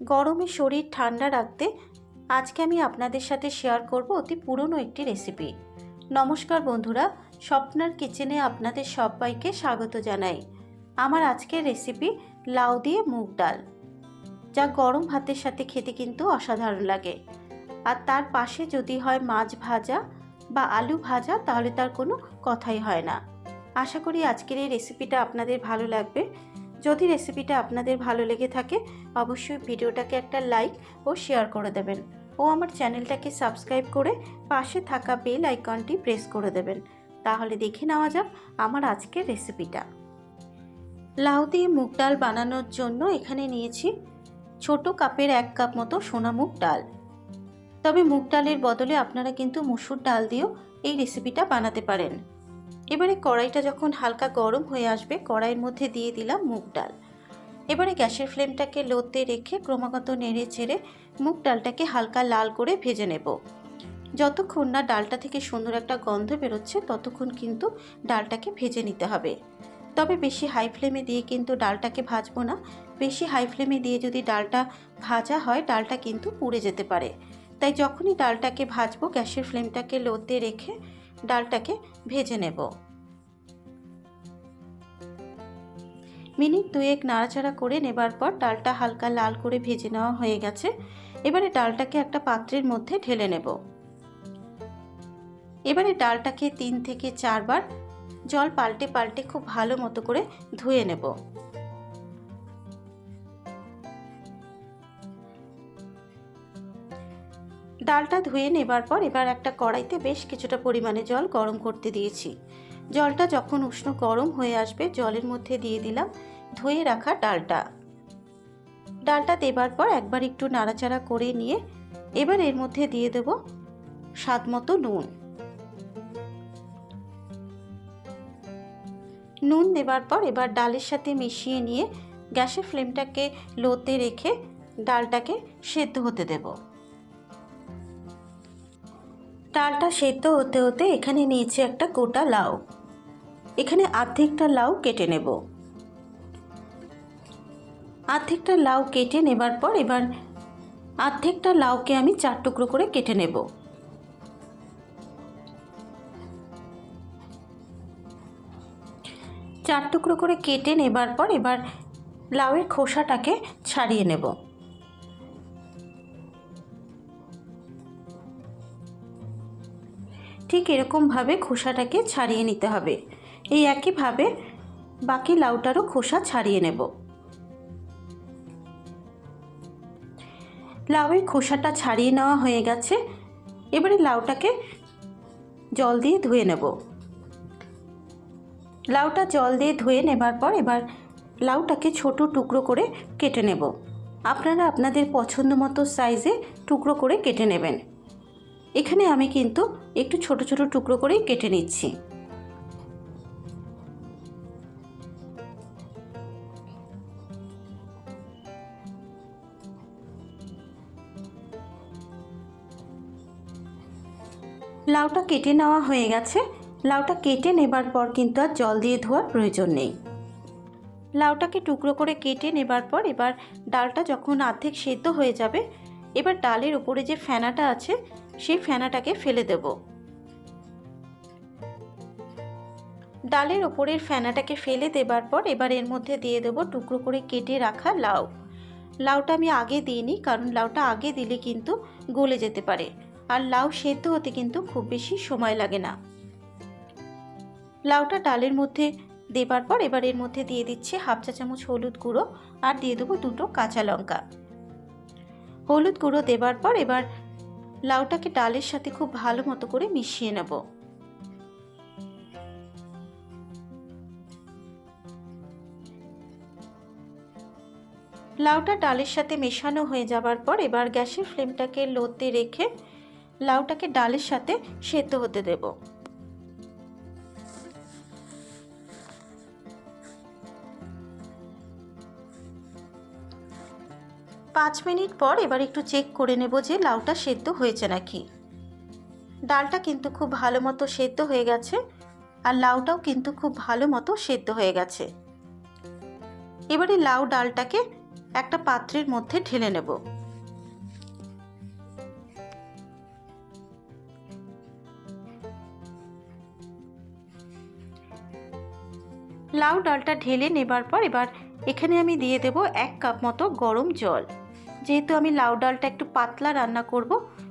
গরমে শরীর ঠান্ডা রাখতে আজকে আমি আপনাদের সাথে শেয়ার করব অতি পুরনো একটি রেসিপি নমস্কার বন্ধুরা, স্বপ্নার কিচেনে আপনাদের সবাইকে স্বাগত জানাই। আমার আজকের রেসিপি লাউ দিয়ে মুগ ডাল, যা গরম ভাতের সাথে খেতে কিন্তু অসাধারণ লাগে। আর তার পাশে যদি হয় মাছ ভাজা বা আলু ভাজা, তাহলে তার কোনো কথাই হয় না। আশা করি আজকের এই রেসিপিটা আপনাদের ভালো লাগবে। যদি রেসিপিটা আপনাদের ভালো লেগে থাকে, অবশ্যই ভিডিওটাকে একটা লাইক ও শেয়ার করে দেবেন। ও আমার চ্যানেলটাকে সাবস্ক্রাইব করে পাশে থাকা বেল আইকনটি প্রেস করে দেবেন। তাহলে দেখে নেওয়া যাক আমার আজকের রেসিপিটা লাউ দিয়ে মুগ ডাল বানানোর জন্য এখানে নিয়েছি ছোট কাপের এক কাপ মতো সোনা মুগ ডাল। তবে মুগ ডালের বদলে আপনারা কিন্তু মুসুর ডাল দিয়েও এই রেসিপিটা বানাতে পারেন। এবারে কড়াইটা যখন হালকা গরম হয়ে আসবে, কড়াইয়ের মধ্যে দিয়ে দিলাম মুগ ডাল। এবারে গ্যাসের ফ্লেমটাকে লোতে রেখে ক্রমাগত নেড়ে চেড়ে মুগ ডালটাকে হালকা লাল করে ভেজে নেব। যতক্ষণ না ডালটা থেকে সুন্দর একটা গন্ধ বেরোচ্ছে, ততক্ষণ কিন্তু ডালটাকে ভেজে নিতে হবে। তবে বেশি হাই ফ্লেমে দিয়ে কিন্তু ডালটাকে ভাজবো না। বেশি হাই ফ্লেমে দিয়ে যদি ডালটা ভাজা হয়, ডালটা কিন্তু পুড়ে যেতে পারে। তাই যখনই ডালটাকে ভাজবো, গ্যাসের ফ্লেমটাকে লোতে রেখে ডালটাকে ভেজে নেব। মিনিট দুয়েক নাড়াচাড়া করে নেবার পর ডালটা হালকা লাল করে ভেজে নেওয়া হয়ে গেছে। এবারে ডালটাকে একটা পাত্রের মধ্যে ঢেলে নেব। এবারে ডালটাকে তিন থেকে চারবার জল পাল্টে পাল্টে খুব ভালো মতো করে ধুয়ে নেব। ডালটা ধুয়ে নেবার পর এবার একটা কড়াইতে বেশ কিছুটা পরিমাণে জল গরম করতে দিয়েছি। জলটা যখন উষ্ণ গরম হয়ে আসবে, জলের মধ্যে দিয়ে দিলাম ধুয়ে রাখা ডালটা। ডালটা দেবার পর একবার একটু নাড়াচাড়া করে নিয়ে এবার এর মধ্যে দিয়ে দেব স্বাদ মতো নুন। নুন দেবার পর এবার ডালের সাথে মিশিয়ে নিয়ে গ্যাসের ফ্লেমটাকে লোতে রেখে ডালটাকে সেদ্ধ হতে দেবো। ডালটা সেদ্ধ হতে হতে এখানে নিয়েছি একটা গোটা লাউ। এখানে আর্ধেকটা লাউ কেটে নেব। আর্ধেকটা লাউ কেটে নেবার পর এবার আর্ধেকটা লাউকে আমি চার টুকরো করে কেটে নেব। চার টুকরো করে কেটে নেবার পর এবার লাউয়ের খোসাটাকে ছাড়িয়ে নেব। ঠিক এরকমভাবে খোসাটাকে ছাড়িয়ে নিতে হবে। এই একইভাবে বাকি লাউটারও খোসা ছাড়িয়ে নেব। লাউয়ের খোসাটা ছাড়িয়ে নেওয়া হয়ে গেছে। এবারে লাউটাকে জল দিয়ে ধুয়ে নেব। লাউটা জল দিয়ে ধুয়ে নেবার পর এবার লাউটাকে ছোট টুকরো করে কেটে নেব। আপনারা আপনাদের পছন্দ মতো সাইজে টুকরো করে কেটে নেবেন। এখানে আমি কিন্তু একটু ছোট ছোট টুকরো করেই কেটে নিচ্ছি। লাউটা কেটে নেওয়া হয়ে গেছে। লাউটা কেটে নেবার পর কিন্তু আর জল দিয়ে ধোয়ার প্রয়োজন নেই। লাউটাকে টুকরো করে কেটে নেবার পর এবার ডালটা যখন অর্ধেক সেদ্ধ হয়ে যাবে, এবার ডালের উপরে যে ফেনাটা আছে সেই ফেনাটাকে ফেলে দেব। ডালের ওপরের ফেনাটাকে ফেলে দেবার পর এবার এর মধ্যে দিয়ে দেব টুকরো করে কেটে রাখা লাউ। লাউটা আমি আগে দিইনি, কারণ লাউটা আগে দিলে কিন্তু গলে যেতে পারে। আর লাউ সেদ্ধ হতে কিন্তু খুব বেশি সময় লাগে না। লাউটা ডালের মধ্যে দেবার পর এবার এর মধ্যে দিয়ে দিচ্ছি হাফ চা চামচ হলুদ গুঁড়ো আর দিয়ে দেবো দুটো কাঁচা লঙ্কা। হলুদ গুঁড়ো দেবার পর এবার লাউটাকে ডালের সাথে খুব ভালো মতো করে মিশিয়ে নেব। লাউটা ডালের সাথে মেশানো হয়ে যাবার পর এবার গ্যাসের ফ্লেমটাকে লোতে রেখে লাউটাকে ডালের সাথে সেদ্ধ হতে দেব। পাঁচ মিনিট পর এবার একটু চেক করে নেব যে লাউটা সেদ্ধ হয়েছে নাকি। ডালটা কিন্তু খুব ভালো মতো সেদ্ধ হয়ে গেছে আর লাউটাও কিন্তু খুব ভালো মতো সেদ্ধ হয়ে গেছে। এবারে লাউ ডালটাকে একটা পাত্রের মধ্যে ঢেলে নেব। লাউ ডালটা ঢেলে নেবার পর এবার এখানে আমি দিয়ে দেব এক কাপ মতো গরম জল। যেহেতু আমি লাউ ডালটা একটু পাতলা রান্না করব,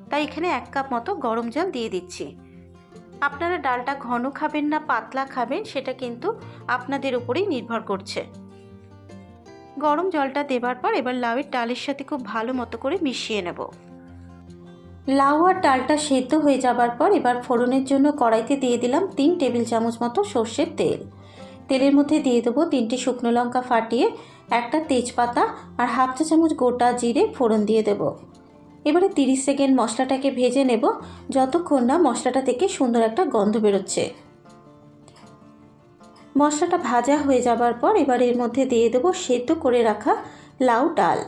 তাই এখানে এক কাপ মতো গরম জল দিয়ে দিচ্ছি। আপনারা ডালটা ঘন খাবেন না পাতলা খাবেন, সেটা কিন্তু আপনাদের উপরেই নির্ভর করছে। গরম জলটা দেবার পর এবার লাউয়ের ডালের সাথে খুব ভালো মতো করে মিশিয়ে নেব। লাউ আর ডালটা সেদ্ধ হয়ে যাবার পর এবার ফোড়নের জন্য কড়াইতে দিয়ে দিলাম তিন টেবিল চামচ মতো সর্ষের তেল। তেলের মধ্যে দিয়ে দেবো তিনটে শুকনো লঙ্কা ফাটিয়ে একটা তেজপাতা আর হাফ চা চামচ গোটা জিরে ফোড়ন দিয়ে দেব। এবারে তিরিশ সেকেন্ড মশলাটাকে ভেজে নেব, যতক্ষণ না মশলাটা থেকে সুন্দর একটা গন্ধ বেরোচ্ছে। মশলাটা ভাজা হয়ে যাবার পর এবার এর মধ্যে দিয়ে দেবো সেদ্ধ করে রাখা লাউ ডাল।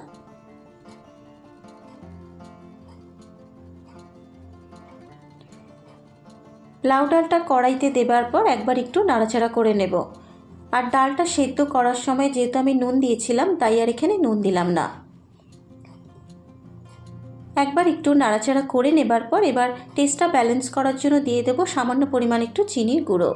লাউ ডালটা কড়াইতে দেবার পর একবার একটু নাড়াচাড়া করে নেব। আর ডালটা সেদ্ধ করার সময় যেহেতু আমি নুন দিয়েছিলাম, তাই আর এখানে নুন দিলাম না। একবার একটু নাড়াচাড়া করে নেবার পর এবার টেস্টটা ব্যালেন্স করার জন্য দিয়ে দেবো সামান্য পরিমাণ একটু চিনির গুঁড়ো।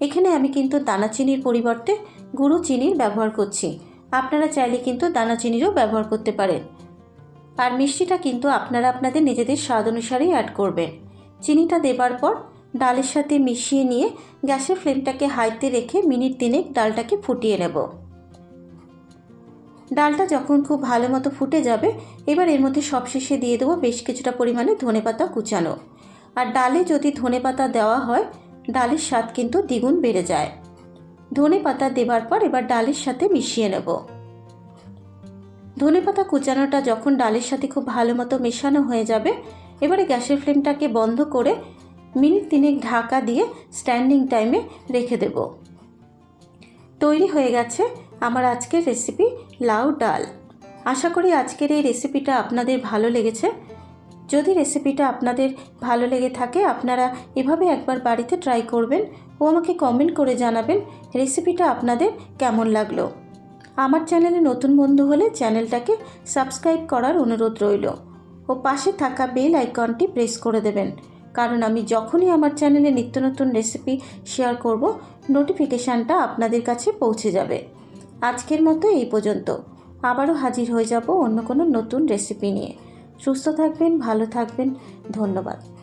এখানে আমি কিন্তু দানা চিনির পরিবর্তে গুঁড়ো চিনির ব্যবহার করছি। আপনারা চাইলে কিন্তু দানা চিনিরও ব্যবহার করতে পারেন। আর মিষ্টিটা কিন্তু আপনারা আপনাদের নিজেদের স্বাদ অনুসারেই অ্যাড করবেন। চিনিটা দেবার পর ডালের সাথে মিশিয়ে নিয়ে গ্যাসের ফ্লেমটাকে হাইতে রেখে মিনিট তিনেক ডালটাকে ফুটিয়ে নেব। ডালটা যখন খুব ভালো মতো ফুটে যাবে, এবার এর মধ্যে সবশেষে দিয়ে দেবো বেশ কিছুটা পরিমাণে ধনেপাতা কুচানো। আর ডালে যদি ধনেপাতা দেওয়া হয়, ডালের স্বাদ কিন্তু দ্বিগুণ বেড়ে যায়। ধনে পাতা দেবার পর এবার ডালের সাথে মিশিয়ে নেব। ধনে পাতা কুচানোটা যখন ডালের সাথে খুব ভালো মতো মেশানো হয়ে যাবে, এবারে গ্যাসের ফ্লেমটাকে বন্ধ করে মিনিট তিনেক ঢাকা দিয়ে স্ট্যান্ডিং টাইমে রেখে দেব। তৈরি হয়ে গেছে আমার আজকের রেসিপি লাউ ডাল। আশা করি আজকের এই রেসিপিটা আপনাদের ভালো লেগেছে। যদি রেসিপিটা আপনাদের ভালো লেগে থাকে, আপনারা এভাবে একবার বাড়িতে ট্রাই করবেন ও আমাকে কমেন্ট করে জানাবেন রেসিপিটা আপনাদের কেমন লাগল। আমার চ্যানেলে নতুন বন্ধু হলে চ্যানেলটাকে সাবস্ক্রাইব করার অনুরোধ রইল। ও পাশে থাকা বেল আইকনটি প্রেস করে দেবেন। কারণ আমি যখনই আমার চ্যানেলে নিত্য নতুন রেসিপি শেয়ার করব নোটিফিকেশানটা আপনাদের কাছে পৌঁছে যাবে। আজকের মতো এই পর্যন্ত। আবারও হাজির হয়ে যাব অন্য কোনো নতুন রেসিপি নিয়ে। সুস্থ থাকবেন, ভালো থাকবেন। ধন্যবাদ।